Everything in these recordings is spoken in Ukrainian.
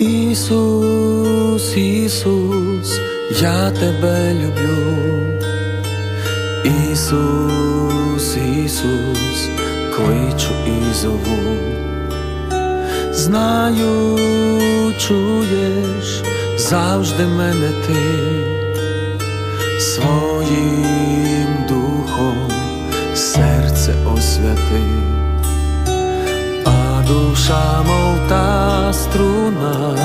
Ісус, Ісус, я тебе люблю. Ісус, Ісус, кличу і зову. Знаю, чуєш завжди мене ти своїм духом серце освяти, душа, мов та струна,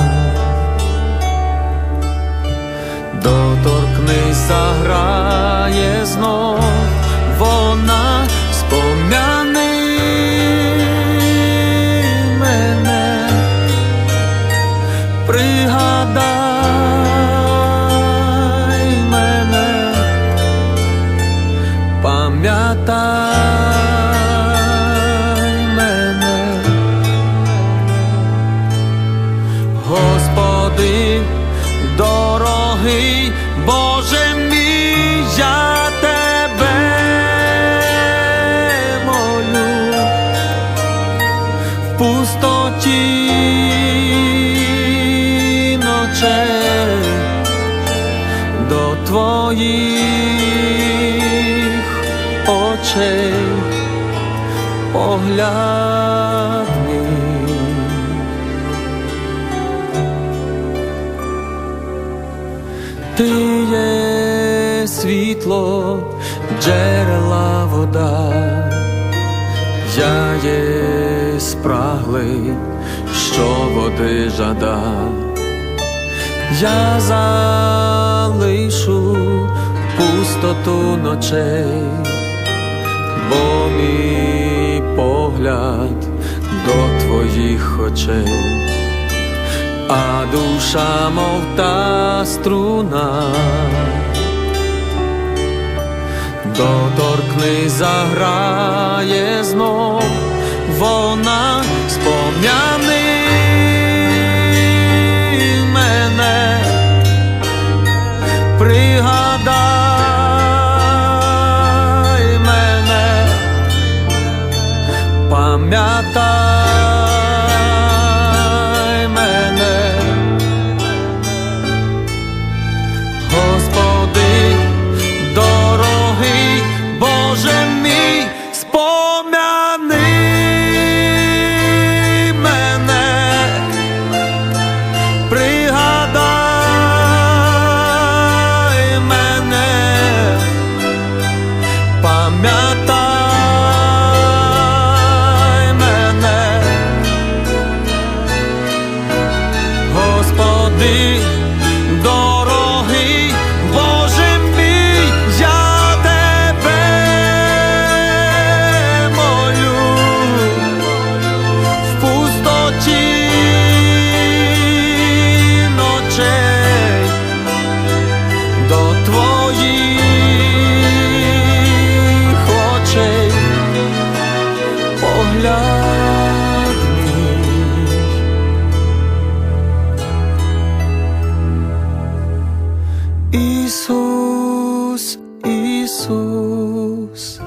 ночей до твоїх очей поглядні. Ти є світло, джерела вода, я є спраглий, що води жада, я залишу пустоту ночей, бо мій погляд до твоїх очей. А душа, мов та струна, доторкни, заграє знов, вона i Natal. Jesús.